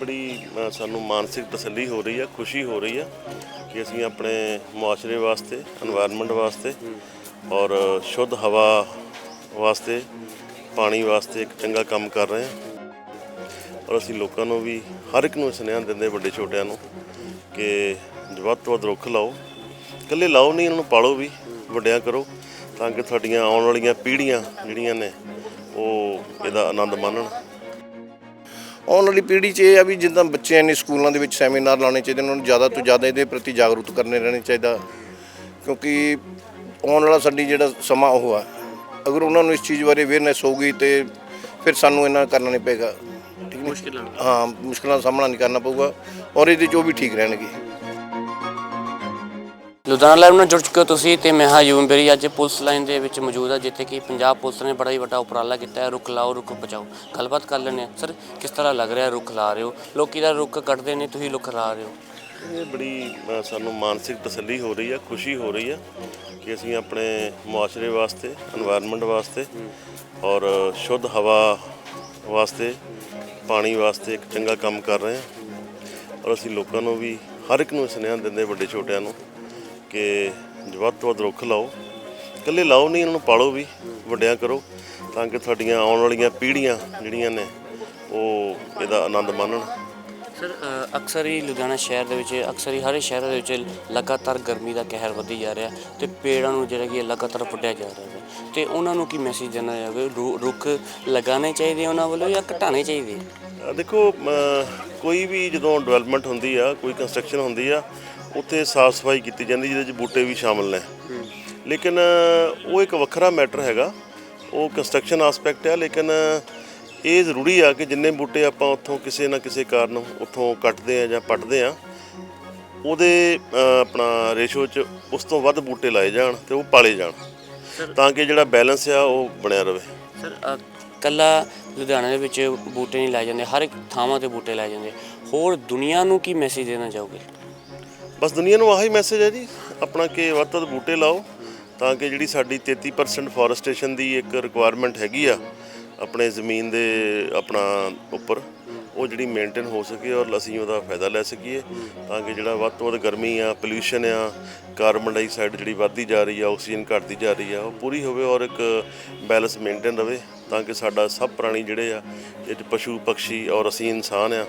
ਬੜੀ ਸਾਨੂੰ ਮਾਨਸਿਕ ਤਸੱਲੀ ਹੋ ਰਹੀ ਆ, ਖੁਸ਼ੀ ਹੋ ਰਹੀ ਆ ਕਿ ਅਸੀਂ ਆਪਣੇ ਮੁਆਸ਼ਰੇ ਵਾਸਤੇ এনवायरमेंट ਵਾਸਤੇ ਔਰ ਸ਼ੁੱਧ ਹਵਾ ਵਾਸਤੇ, ਪਾਣੀ ਵਾਸਤੇ ਇੱਕ ਚੰਗਾ ਕੰਮ ਕਰ ਰਹੇ ਹਾਂ ਔਰ ਅਸੀਂ ਲੋਕਾਂ ਨੂੰ ਵੀ ਹਰ ਇੱਕ ਨੂੰ ਸੁਨੇਹਾ ਦਿੰਦੇ ਵੱਡੇ ਛੋਟਿਆਂ ਨੂੰ ਕਿ ਵੱਧ ਤੋਂ ਵੱਧ ਰੁੱਖ ਲਾਓ। ਇਕੱਲੇ ਲਾਓ ਨਹੀਂ, ਇਹਨਾਂ ਨੂੰ ਪਾਲੋ ਵੀ, ਵੱਡਿਆਂ ਕਰੋ ਤਾਂ ਕਿ ਤੁਹਾਡੀਆਂ ਆਉਣ ਵਾਲੀਆਂ ਪੀੜ੍ਹੀਆਂ ਜਿਹੜੀਆਂ ਨੇ ਉਹ ਇਹਦਾ ਆਨੰਦ ਮਾਣਨ। ਆਉਣ ਵਾਲੀ ਪੀੜ੍ਹੀ 'ਚ ਇਹ ਆ ਵੀ ਜਿੱਦਾਂ ਬੱਚਿਆਂ ਨੇ ਸਕੂਲਾਂ ਦੇ ਵਿੱਚ ਸੈਮੀਨਾਰ ਲਾਉਣੇ ਚਾਹੀਦੇ ਉਹਨਾਂ ਨੂੰ ਜ਼ਿਆਦਾ ਤੋਂ ਜ਼ਿਆਦਾ ਇਹਦੇ ਪ੍ਰਤੀ ਜਾਗਰੂਕ ਕਰਨੇ ਰਹਿਣੇ ਚਾਹੀਦਾ। ਕਿਉਂਕਿ ਆਉਣ ਵਾਲਾ ਸਾਡੀ ਜਿਹੜਾ ਸਮਾਂ ਉਹ ਆ। ਅਗਰ ਉਹਨਾਂ ਨੂੰ ਇਸ ਚੀਜ਼ ਬਾਰੇ ਅਵੇਅਰਨੈਸ ਹੋਊਗੀ ਤੇ ਫਿਰ ਸਾਨੂੰ ਇਹਨਾਂ ਕਰਨਾ ਨਹੀਂ ਪਏਗਾ। ਠੀਕ ਨਹੀਂ ਮੁਸ਼ਕਿਲਾਂ ਹਾਂ ਮੁਸ਼ਕਲਾਂ ਦਾ ਸਾਹਮਣਾ ਨਹੀਂ ਕਰਨਾ ਪਊਗਾ ਔਰ ਇਹਦੇ 'ਚ ਉਹ ਵੀ ਠੀਕ ਰਹਿਣਗੇ। ਲੁਧਿਆਣਾ ਲਾਈਵ ਨਾਲ ਜੁੜ ਚੁੱਕੇ ਹੋ ਤੁਸੀਂ ਤੇ ਮੈਂ ਹਾਂ ਯੂਮਬੇਰੀ ਅੱਜ ਪੁਲਿਸ ਲਾਈਨ ਦੇ ਵਿੱਚ ਮੌਜੂਦ ਹਾਂ ਜਿੱਥੇ ਕਿ ਪੰਜਾਬ ਪੁਲਿਸ ਨੇ ਬੜਾ ਹੀ ਵੱਡਾ ਉਪਰਾਲਾ ਕੀਤਾ ਹੈ, ਰੁੱਖ ਲਾਓ, ਰੁੱਖ ਬਚਾਓ। ਗੱਲਬਾਤ ਕਰ ਲੈਣੇ ਸਰ, ਕਿਸ ਤਰ੍ਹਾਂ ਲੱਗ ਰਿਹਾ ਰੁੱਖ ਲਾ ਰਹੇ ਹੋ? ਲੋਕੀ ਦਾ ਰੁੱਖ ਕੱਢਦੇ ਨੇ, ਤੁਸੀਂ ਰੁੱਖ ਲਾ ਰਹੇ ਹੋ? ਇਹ ਬੜੀ ਸਾਨੂੰ ਮਾਨਸਿਕ ਤਸੱਲੀ ਹੋ ਰਹੀ ਹੈ ਖੁਸ਼ੀ ਹੋ ਰਹੀ ਹੈ ਕਿ ਅਸੀਂ ਆਪਣੇ ਮੁਆਸ਼ਰੇ ਵਾਸਤੇ এনवायरमेंट ਵਾਸਤੇ ਔਰ ਸ਼ੁੱਧ ਹਵਾ ਵਾਸਤੇ, ਪਾਣੀ ਵਾਸਤੇ ਇੱਕ ਚੰਗਾ ਕੰਮ ਕਰ ਰਹੇ ਹਾਂ। ਔਰ ਅਸੀਂ ਲੋਕਾਂ ਨੂੰ ਵੀ, ਹਰ ਇੱਕ ਨੂੰ ਸੁਨੇਹਾ ਦਿੰਦੇ ਵੱਡੇ ਛੋਟਿਆਂ ਨੂੰ ਕਿ ਵੱਧ ਤੋਂ ਵੱਧ ਰੁੱਖ ਲਾਓ। ਇਕੱਲੇ ਲਾਓ ਨਹੀਂ ਇਹਨਾਂ ਨੂੰ ਪਾਲੋ ਵੀ ਵੱਡਿਆਂ ਕਰੋ ਤਾਂ ਕਿ ਤੁਹਾਡੀਆਂ ਆਉਣ ਵਾਲੀਆਂ ਪੀੜ੍ਹੀਆਂ ਜਿਹੜੀਆਂ ਨੇ ਉਹ ਇਹਦਾ ਆਨੰਦ ਮਾਣਨ। ਸਰ ਅ, ਅਕਸਰ ਹੀ ਲੁਧਿਆਣਾ ਸ਼ਹਿਰ ਦੇ ਵਿੱਚ ਅਕਸਰ ਹੀ ਹਰੇ ਸ਼ਹਿਰਾਂ ਦੇ ਵਿੱਚ ਲਗਾਤਾਰ ਗਰਮੀ ਦਾ ਕਹਿਰ ਵਧੀ ਜਾ ਰਿਹਾ ਤੇ ਪੇੜਾਂ ਨੂੰ ਜਿਹੜਾ ਕਿ ਲਗਾਤਾਰ ਵੱਢਿਆ ਜਾ ਰਿਹਾ ਹੈ। ਤੇ ਉਹਨਾਂ ਨੂੰ ਕੀ ਮੈਸੇਜ ਦੇਣਾ ਜਾਵੇ ਰੁੱਖ ਲਗਾਉਣੇ ਚਾਹੀਦੇ ਉਹਨਾਂ ਵੱਲੋਂ ਜਾਂ ਘਟਾਉਣੇ ਚਾਹੀਦੇ ਅ, ਦੇਖੋ ਅ, ਕੋਈ ਵੀ ਜਦੋਂ ਡਿਵੈਲਪਮੈਂਟ ਹੁੰਦੀ ਆ ਕੋਈ ਕੰਸਟਰਕਸ਼ਨ ਹੁੰਦੀ ਆ ਉੱਥੇ ਸਾਫ਼ ਸਫ਼ਾਈ ਕੀਤੀ ਜਾਂਦੀ ਜਿਹਦੇ ਵਿੱਚ ਬੂਟੇ ਵੀ ਸ਼ਾਮਲ ਨੇ। ਲੇਕਿਨ ਉਹ ਇੱਕ ਵੱਖਰਾ ਮੈਟਰ ਹੈਗਾ। ਉਹ ਕੰਸਟਰਕਸ਼ਨ ਆਸਪੈਕਟ ਆ ਲੇਕਿਨ ਇਹ ਜ਼ਰੂਰੀ ਆ ਕਿ ਜਿੰਨੇ ਬੂਟੇ ਆਪਾਂ ਉੱਥੋਂ ਕਿਸੇ ਨਾ ਕਿਸੇ ਕਾਰਨ ਉੱਥੋਂ ਕੱਟਦੇ ਆ ਜਾਂ ਪੱਟਦੇ ਆ ਉਹਦੇ ਆਪਣਾ ਰੇਸ਼ੋ 'ਚ ਉਸ ਤੋਂ ਵੱਧ ਬੂਟੇ ਲਾਏ ਜਾਣ ਤੇ ਉਹ ਪਾਲੇ ਜਾਣ। ਤਾਂ ਕਿ ਜਿਹੜਾ ਬੈਲੈਂਸ ਆ ਉਹ ਬਣਿਆ ਰਵੇ। ਸਰ ਕੱਲਾ ਲੁਧਿਆਣਾ ਦੇ ਵਿੱਚ ਬੂਟੇ ਨਹੀਂ ਲਾਏ ਜਾਂਦੇ ਹਰ ਇੱਕ ਥਾਵਾਂ ਤੇ ਬੂਟੇ ਲਾਏ ਜਾਂਦੇ। ਹੋਰ ਦੁਨੀਆ ਨੂੰ ਕੀ ਮੈਸੇਜ ਦੇਣਾ ਚਾਹੋਗੇ? ਬਸ ਦੁਨੀਆ ਨੂੰ ਆਹੀ ਮੈਸੇਜ ਹੈ ਜੀ, ਆਪਣਾ ਕਿ ਵੱਧ ਤੋਂ ਵੱਧ ਬੂਟੇ ਲਾਓ, ਤਾਂ ਕਿ ਜਿਹੜੀ ਸਾਡੀ 33% ਫੋਰੈਸਟੇਸ਼ਨ ਦੀ ਇੱਕ ਰਿਕੁਆਇਰਮੈਂਟ ਹੈਗੀ ਆ, ਆਪਣੇ ਜ਼ਮੀਨ ਦੇ ਆਪਣਾ ਉੱਪਰ, ਉਹ ਜਿਹੜੀ ਮੇਨਟੇਨ ਹੋ ਸਕੇ ਔਰ ਅਸੀਂ ਉਹਦਾ ਫਾਇਦਾ ਲੈ ਸਕੀਏ, ਤਾਂ ਕਿ ਜਿਹੜਾ ਵੱਧ ਤੋਂ ਵੱਧ ਗਰਮੀ ਆ ਪੋਲਿਊਸ਼ਨ ਆ ਕਾਰਬਨ ਡਾਈਆਕਸਾਈਡ ਜਿਹੜੀ ਵੱਧਦੀ ਜਾ ਰਹੀ ਆ ਆਕਸੀਜਨ ਘਟਦੀ ਜਾ ਰਹੀ ਆ, ਉਹ ਪੂਰੀ ਹੋਵੇ ਔਰ ਇੱਕ ਬੈਲੈਂਸ ਮੇਨਟੇਨ ਰਵੇ, ਤਾਂ ਕਿ ਸਾਡਾ ਸਭ ਪ੍ਰਾਣੀ ਜਿਹੜੇ ਆ, ਇਹ 'ਚ ਪਸ਼ੂ, ਪਕਸ਼ੀ ਔਰ ਅਸੀਂ ਇਨਸਾਨ ਆ,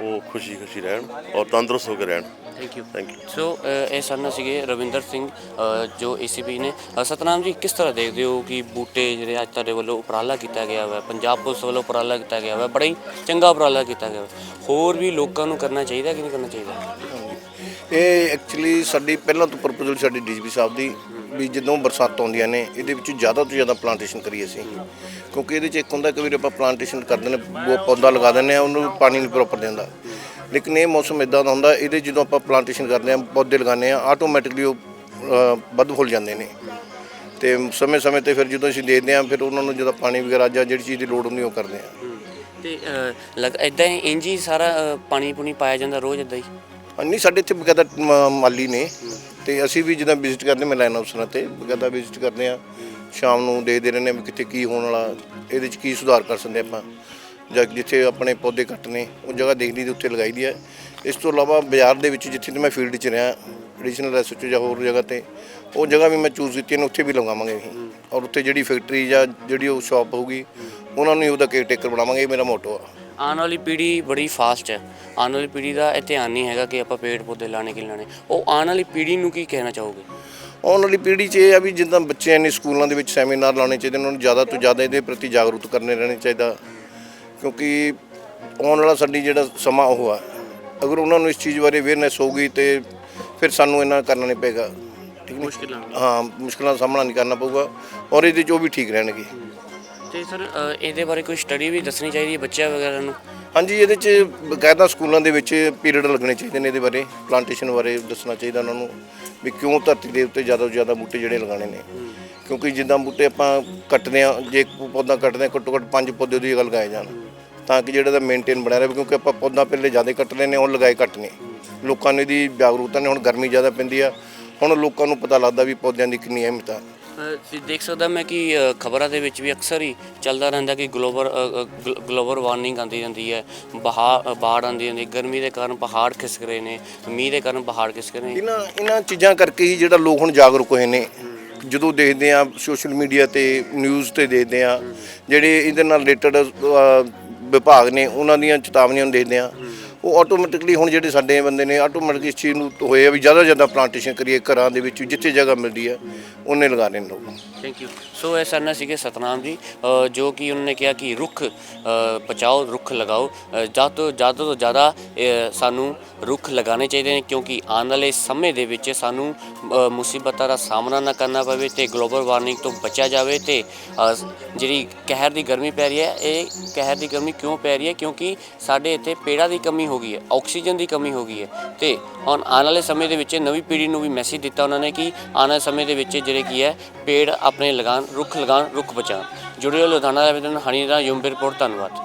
ਉਹ ਖੁਸ਼ੀ ਖੁਸ਼ੀ ਰਹਿਣ ਔਰ ਤੰਦਰੁਸਤ ਹੋ ਕੇ ਰਹਿਣ। Thank you thank you so ਇਹ ਸਨ ਸੀਗੇ ਰਵਿੰਦਰ ਸਿੰਘ ਜੋ ਏਸੀਪੀ ਨੇ। ਸਤਨਾਮ ਜੀ ਕਿਸ ਤਰ੍ਹਾਂ ਦੇਖਦੇ ਹੋ ਕਿ ਬੂਟੇ ਜਿਹੜੇ ਅੱਜ ਤੁਹਾਡੇ ਵੱਲੋਂ ਉਪਰਾਲਾ ਕੀਤਾ ਗਿਆ ਹੈ ਪੰਜਾਬ ਪੁਲਿਸ ਵੱਲੋਂ ਉਪਰਾਲਾ ਕੀਤਾ ਗਿਆ ਹੈ ਬੜਾ ਹੀ ਚੰਗਾ ਉਪਰਾਲਾ ਕੀਤਾ ਗਿਆ ਹੋਰ ਵੀ ਲੋਕਾਂ ਨੂੰ ਕਰਨਾ ਚਾਹੀਦਾ ਕਿ ਨਹੀਂ ਕਰਨਾ ਚਾਹੀਦਾ? ਇਹ ਐਕਚੁਅਲੀ ਸਾਡੀ ਪਹਿਲਾਂ ਤੋਂ ਪ੍ਰਪੋਜ਼ਲ ਸਾਡੀ ਡੀਜੀਪੀ ਸਾਹਿਬ ਦੀ ਵੀ ਜਦੋਂ ਬਰਸਾਤਾਂ ਆਉਂਦੀਆਂ ਨੇ ਇਹਦੇ ਵਿੱਚ ਜ਼ਿਆਦਾ ਤੋਂ ਜ਼ਿਆਦਾ ਪਲਾਂਟੇਸ਼ਨ ਕਰੀਏ ਅਸੀਂ। ਕਿਉਂਕਿ ਇਹਦੇ ਚ ਇੱਕ ਹੁੰਦਾ ਕਿ ਵੀ ਆਪਾਂ ਪਲਾਂਟੇਸ਼ਨ ਕਰ ਦਿੰਦੇ ਨੇ ਉਹ ਪੌਦਾ ਲਗਾ ਦਿੰਦੇ ਆ ਉਹਨੂੰ ਪਾਣੀ ਨਹੀਂ ਪ੍ਰੋਪਰ ਦਿੰਦਾ। ਲੇਕਿਨ ਇਹ ਮੌਸਮ ਇਦਾਂ ਦਾ ਹੁੰਦਾ ਇਹਦੇ ਜਦੋਂ ਆਪਾਂ ਪਲਾਂਟੇਸ਼ਨ ਕਰਦੇ ਆ ਪੌਦੇ ਲਗਾਉਂਦੇ ਆ ਆਟੋਮੈਟਿਕਲੀ ਉਹ ਵੱਧ ਫੁੱਲ ਜਾਂਦੇ ਨੇ। ਤੇ ਸਮੇਂ ਸਮੇਂ ਤੇ ਫਿਰ ਜਦੋਂ ਅਸੀਂ ਦੇਖਦੇ ਆ ਫਿਰ ਉਹਨਾਂ ਨੂੰ ਜਦੋਂ ਪਾਣੀ ਵਗੈਰਾ ਜਾਂ ਜਿਹੜੀ ਚੀਜ਼ ਦੀ ਲੋੜ ਹੁੰਦੀ ਉਹ ਕਰਦੇ ਆ ਤੇ ਲੱਗ ਇਦਾਂ ਹੀ ਇੰਜ ਹੀ ਸਾਰਾ ਪਾਣੀ ਪੂਣੀ ਪਾਇਆ ਜਾਂਦਾ ਰੋਜ਼ ਇਦਾਂ ਹੀ? ਨਹੀਂ ਸਾਡੇ ਇੱਥੇ ਮ- ਮਾਲੀ ਨੇ। ਤੇ ਅਸੀਂ ਵੀ ਜਦੋਂ ਵਿਜ਼ਿਟ ਕਰਦੇ ਮੈਂ ਲਾਈਨ ਅਫਸਰਾਂ ਤੇ ਬਕਾਇਦਾ ਵਿਜ਼ਿਟ ਕਰਦੇ ਆ ਸ਼ਾਮ ਨੂੰ ਦੇਖਦੇ ਰਹਿੰਦੇ ਵੀ ਕਿੱਥੇ ਕੀ ਹੋਣ ਵਾਲਾ ਇਹਦੇ ਚ ਕੀ ਸੁਧਾਰ ਕਰ ਸਕਦੇ ਆਪਾਂ। ਜਾਂ ਜਿੱਥੇ ਆਪਣੇ ਪੌਦੇ ਕੱਟ ਨੇ ਉਹ ਜਗ੍ਹਾ ਦੇਖਦੀ ਤੇ ਉੱਥੇ ਲਗਾਈ ਦੀ ਹੈ। ਇਸ ਤੋਂ ਇਲਾਵਾ ਬਾਜ਼ਾਰ ਦੇ ਵਿੱਚ ਜਿੱਥੇ ਮੈਂ ਫੀਲਡ 'ਚ ਰਿਹਾ ਐਡੀਸ਼ਨਲ ਐਸਓਚ ਜਾਂ ਹੋਰ ਜਗ੍ਹਾ ਤੇ ਉਹ ਜਗ੍ਹਾ ਵੀ ਮੈਂ ਚੂਜ਼ ਕੀਤੀ ਨੇ ਉੱਥੇ ਵੀ ਲਗਾਵਾਂਗੇ ਅਸੀਂ। ਔਰ ਉੱਥੇ ਜਿਹੜੀ ਫੈਕਟਰੀ ਜਾਂ ਜਿਹੜੀ ਉਹ ਸ਼ਾਪ ਹੋਊਗੀ ਉਹਨਾਂ ਨੂੰ ਉਹਦਾ ਕੇਅਰ ਟੇਕਰ ਬਣਾਵਾਂਗੇ ਇਹ ਮੇਰਾ ਮੋਟੋ ਆ। ਆਉਣ ਵਾਲੀ ਪੀੜ੍ਹੀ ਬੜੀ ਫਾਸਟ ਹੈ। ਆਉਣ ਵਾਲੀ ਪੀੜ੍ਹੀ ਦਾ ਇਹ ਧਿਆਨ ਨਹੀਂ ਹੈਗਾ ਕਿ ਆਪਾਂ ਪੇੜ ਪੌਦੇ ਲਾਣੇ ਕਿ ਨਹੀਂ ਲਾਣੇ ਉਹ ਆਉਣ ਵਾਲੀ ਪੀੜ੍ਹੀ ਨੂੰ ਕੀ ਕਹਿਣਾ ਚਾਹੋਗੇ? ਆਉਣ ਵਾਲੀ ਪੀੜ੍ਹੀ 'ਚ ਇਹ ਆ ਵੀ ਜਿੱਦਾਂ ਬੱਚਿਆਂ ਨੇ ਸਕੂਲਾਂ ਦੇ ਵਿੱਚ ਸੈਮੀਨਾਰ ਲਾਉਣੇ ਚਾਹੀਦੇ ਉਹਨਾਂ ਨੂੰ ਜ਼ਿਆਦਾ ਤੋਂ ਜ਼ਿਆਦਾ ਇਹਦੇ ਪ੍ਰਤੀ ਜਾਗਰੂਕ ਕਰਨੇ ਰਹਿਣੇ ਚਾਹੀਦਾ। ਕਿਉਂਕਿ ਆਉਣ ਵਾਲਾ ਸਾਡੀ ਜਿਹੜਾ ਸਮਾਂ ਉਹ ਆ। ਅਗਰ ਉਹਨਾਂ ਨੂੰ ਇਸ ਚੀਜ਼ ਬਾਰੇ ਅਵੇਅਰਨੈਸ ਹੋਊਗੀ ਤੇ ਫਿਰ ਸਾਨੂੰ ਇਹਨਾਂ ਕਰਨਾ ਨਹੀਂ ਪਏਗਾ। ਠੀਕ ਨਹੀਂ? ਮੁਸ਼ਕਿਲਾਂ ਹਾਂ ਮੁਸ਼ਕਲਾਂ ਦਾ ਸਾਹਮਣਾ ਨਹੀਂ ਕਰਨਾ ਪਊਗਾ ਔਰ ਇਹਦੇ 'ਚ ਉਹ ਵੀ ਠੀਕ ਰਹਿਣਗੇ। ਤੇ ਸਰ ਇਹਦੇ ਬਾਰੇ ਕੋਈ ਸਟੱਡੀ ਵੀ ਦੱਸਣੀ ਚਾਹੀਦੀ ਹੈ ਬੱਚਿਆਂ ਵਗੈਰਾ ਨੂੰ? ਹਾਂਜੀ ਇਹਦੇ 'ਚ ਬਕਾਇਦਾ ਸਕੂਲਾਂ ਦੇ ਵਿੱਚ ਪੀਰੀਅਡ ਲੱਗਣੇ ਚਾਹੀਦੇ ਨੇ ਇਹਦੇ ਬਾਰੇ। ਪਲਾਂਟੇਸ਼ਨ ਬਾਰੇ ਦੱਸਣਾ ਚਾਹੀਦਾ ਉਹਨਾਂ ਨੂੰ ਵੀ ਕਿਉਂ ਧਰਤੀ ਦੇ ਉੱਤੇ ਜ਼ਿਆਦਾ ਤੋਂ ਜ਼ਿਆਦਾ ਬੂਟੇ ਜਿਹੜੇ ਲਗਾਉਣੇ ਨੇ। ਕਿਉਂਕਿ ਜਿੱਦਾਂ ਬੂਟੇ ਆਪਾਂ ਕੱਟਦੇ ਆ ਜੇ ਪੌਦਾ ਕੱਟਦੇ ਆ ਘੱਟੋ ਘੱਟ ਪੰਜ ਪੌਦੇ ਉਹਦੀ ਜਗ੍ਹਾ ਲਗਾਏ ਜਾਣ। ਤਾਂ ਕਿ ਜਿਹੜਾ ਦਾ ਮੇਨਟੇਨ ਬਣਿਆ ਰਹੇ ਕਿਉਂਕਿ ਆਪਾਂ ਪੌਦਾ ਪਹਿਲੇ ਜ਼ਿਆਦਾ ਕੱਟ ਲੈਨੇ ਉਹ ਲਗਾਏ ਘੱਟ ਨੇ ਲੋਕਾਂ ਨੂੰ ਇਹਦੀ ਜਾਗਰੂਕਤਾ ਨੇ ਹੁਣ ਗਰਮੀ ਜ਼ਿਆਦਾ ਪੈਂਦੀ ਆ। ਹੁਣ ਲੋਕਾਂ ਨੂੰ ਪਤਾ ਲੱਗਦਾ ਵੀ ਪੌਦਿਆਂ ਦੀ ਕਿੰਨੀ ਅਹਿਮੀਅਤ ਆ। ਤੁਸੀਂ ਦੇਖ ਸਕਦਾ ਮੈਂ ਕਿ ਖਬਰਾਂ ਦੇ ਵਿੱਚ ਵੀ ਅਕਸਰ ਹੀ ਚੱਲਦਾ ਰਹਿੰਦਾ ਕਿ ਗਲੋਬਲ ਗਲੋਬਲ ਵਾਰਨਿੰਗ ਆਉਂਦੀ ਰਹਿੰਦੀ ਹੈ। ਬਾੜ ਆਉਂਦੀ ਰਹਿੰਦੀ ਗਰਮੀ ਦੇ ਕਾਰਨ ਪਹਾੜ ਖਿਸਕ ਰਹੇ ਨੇ ਮੀਂਹ ਦੇ ਕਾਰਨ ਪਹਾੜ ਖਿਸਕ ਰਹੇ ਨੇ। ਇਹਨਾਂ ਇਹਨਾਂ ਚੀਜ਼ਾਂ ਕਰਕੇ ਹੀ ਜਿਹੜਾ ਲੋਕ ਹੁਣ ਜਾਗਰੂਕ ਹੋਏ ਨੇ। ਜਦੋਂ ਦੇਖਦੇ ਆ ਸੋਸ਼ਲ ਮੀਡੀਆ ਤੇ ਨਿਊਜ਼ ਤੇ ਦੇਖਦੇ ਆ ਜਿਹੜੇ ਇਹਦੇ ਨਾਲ ਰਿਲੇਟਡ ਵਿਭਾਗ ਨੇ ਉਹਨਾਂ ਦੀਆਂ ਚੇਤਾਵਨੀਆਂ ਨੂੰ ਦੇਖਦੇ ਆ ਉਹ ਆਟੋਮੈਟਿਕਲੀ ਹੁਣ ਜਿਹੜੇ ਸਾਡੇ ਬੰਦੇ ਨੇ ਆਟੋਮੈਟਿਕ ਇਸ ਚੀਜ਼ ਨੂੰ ਹੋਏ ਆ ਵੀ ਜ਼ਿਆਦਾ ਜ਼ਿਆਦਾ ਪਲਾਂਟੇਸ਼ਨ ਕਰੀਏ ਘਰਾਂ ਦੇ ਵਿੱਚ, ਜਿੱਥੇ ਜਗ੍ਹਾ ਮਿਲਦੀ ਹੈ ਉਹਨੇ ਲਗਾ ਰਹੇ ਨੇ ਲੋਕ ਥੈਂਕ ਯੂ ਸੋ ਇਹ ਸਰਨਾ ਸੀਗੇ ਸਤਨਾਮ ਜੀ ਜੋ ਕਿ ਉਹਨਾਂ ਨੇ ਕਿਹਾ ਕਿ ਰੁੱਖ ਬਚਾਓ, ਰੁੱਖ ਲਗਾਓ। ਜ਼ਿਆਦਾ ਤੋਂ ਜ਼ਿਆਦਾ ਤੋਂ ਜ਼ਿਆਦਾ ਸਾਨੂੰ ਰੁੱਖ ਲਗਾਉਣੇ ਚਾਹੀਦੇ ਨੇ, ਕਿਉਂਕਿ ਆਉਣ ਵਾਲੇ ਸਮੇਂ ਦੇ ਵਿੱਚ ਸਾਨੂੰ ਮੁਸੀਬਤਾਂ ਦਾ ਸਾਹਮਣਾ ਨਾ ਕਰਨਾ ਪਵੇ ਤੇ ਗਲੋਬਲ ਵਾਰਮਿੰਗ ਤੋਂ ਬਚਿਆ ਜਾਵੇ ਤੇ ਜਿਹੜੀ ਕਹਿਰ ਦੀ ਗਰਮੀ ਪੈ ਰਹੀ ਹੈ, ਇਹ ਕਹਿਰ ਦੀ ਗਰਮੀ ਕਿਉਂ ਪੈ ਰਹੀ ਹੈ? ਕਿਉਂਕਿ ਸਾਡੇ ਇੱਥੇ ਪੇੜਾਂ ਦੀ ਕਮੀ ਹੋ ਗਈ ਹੈ, ਆਕਸੀਜਨ ਦੀ ਕਮੀ ਹੋ ਗਈ ਹੈ। ਤੇ ਹੁਣ ਆਉਣ ਵਾਲੇ ਸਮੇਂ ਦੇ ਵਿੱਚ ਨਵੀਂ ਪੀੜ੍ਹੀ ਨੂੰ ਵੀ ਮੈਸੇਜ ਦਿੱਤਾ ਉਹਨਾਂ ਨੇ ਕਿ ਆਉਣ ਵਾਲੇ ਸਮੇਂ ਦੇ ਵਿੱਚ ਜਿਹੜੇ ਕੀ ਹੈ, ਪੇੜ ਆਪਣੇ ਲਗਾਉਣ, ਰੁੱਖ ਲਗਾਉਣ, ਰੁੱਖ ਬਚਾਉਣ। ਜੁੜੇ ਹੋ ਲੁਧਿਆਣਾ ਦੇ ਹਨੀ ਦਾ ਯੂਮ ਰਿਪੋਰਟ, ਧੰਨਵਾਦ।